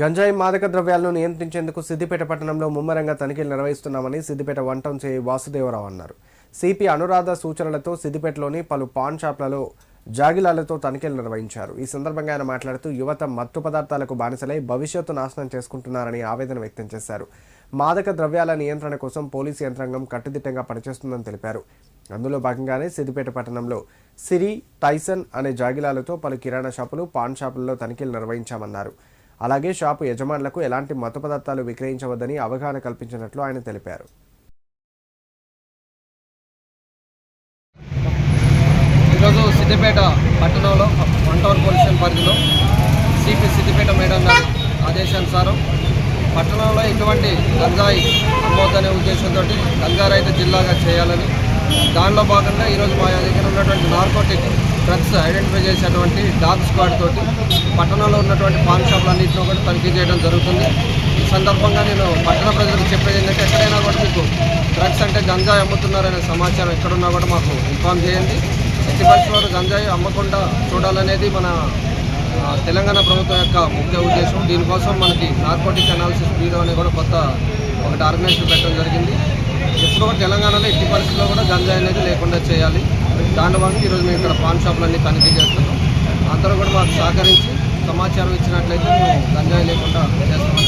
గంజాయి మాదక ద్రవ్యాలను నియంత్రించేందుకు సిద్దిపేట పట్టణంలో ముమ్మరంగా తనిఖీలు నిర్వహిస్తున్నామని Siddipet one town CI Vasudevarao అన్నారు. సిపి అనురాధ సూచనలతో సిద్దిపేటలోని పలు పాన్ షాప్లలో జాగిలాలతో తనిఖీలు నిర్వహించారు. ఈ సందర్భంగా ఆయన మాట్లాడుతూ యువత మత్తు పదార్థాలకు బానిసలై భవిష్యత్తు నాశనం చేసుకుంటున్నారని ఆవేదన వ్యక్తం చేశారు. మాదక ద్రవ్యాల నియంత్రణ కోసం పోలీసు యంత్రాంగం కట్టుదిట్టంగా పనిచేస్తుందని తెలిపారు. అందులో భాగంగానే సిద్దిపేట పట్టణంలో సిరి టైసన్ అనే జాగిలాలతో పలు కిరాణా షాపులు పాన్ షాపుల్లో తనిఖీలు నిర్వహించామన్నారు. అలాగే షాపు యజమానులకు ఎలాంటి మత్తు పదార్థాలు విక్రయించవద్దని అవగాహన కల్పించినట్లు ఆయన తెలిపారు. ఈరోజు సిద్దిపేట పట్టణంలో వన్ టౌన్ పోలీస్ పరిధిలో సిపి సిద్దిపేట మేడం గారి ఆదేశానుసారం పట్టణంలో ఎటువంటి గంజాయి అమ్మవద్దనే ఉద్దేశంతో గంజా రహిత జిల్లాగా చేయాలని దానిలో భాగంగా ఈరోజు మా దగ్గర ఉన్నటువంటి నార్కోటిక్ డ్రగ్స్ ఐడెంటిఫై చేసేటువంటి డాగ్ స్క్వాడ్ తోటి పట్టణంలో ఉన్నటువంటి పాన్ షాపులన్నింటిలో కూడా తనిఖీ చేయడం జరుగుతుంది. ఈ సందర్భంగా నేను పట్టణ ప్రజలకు చెప్పేది ఏంటంటే ఎక్కడైనా కూడా మీకు డ్రగ్స్ అంటే గంజాయి అమ్ముతున్నారనే సమాచారం ఎక్కడున్నా కూడా మాకు ఇన్ఫామ్ చేయండి. ఎట్టి పరిస్థితుల్లో గంజాయి అమ్మకుండా చూడాలనేది మన తెలంగాణ ప్రభుత్వం యొక్క ముఖ్య ఉద్దేశం. దీనికోసం మనకి నార్కోటిక్ అనాలిసిస్ బ్యూరో అనే కూడా కొత్త ఒకటి ఆర్గనైజేషన్ పెట్టడం జరిగింది. ఎప్పుడు కూడా తెలంగాణలో ఎట్టి పరిస్థితుల్లో కూడా గంజాయి అనేది లేకుండా చేయాలి. దానివల్ల ఈరోజు మేము ఇక్కడ పాన్ షాపులన్నీ తనిఖీ చేస్తున్నాం. అందరూ కూడా మాకు సహకరించి సమాచారం ఇచ్చినట్లయితే మేము గంజాయి లేకుండా చేస్తాం.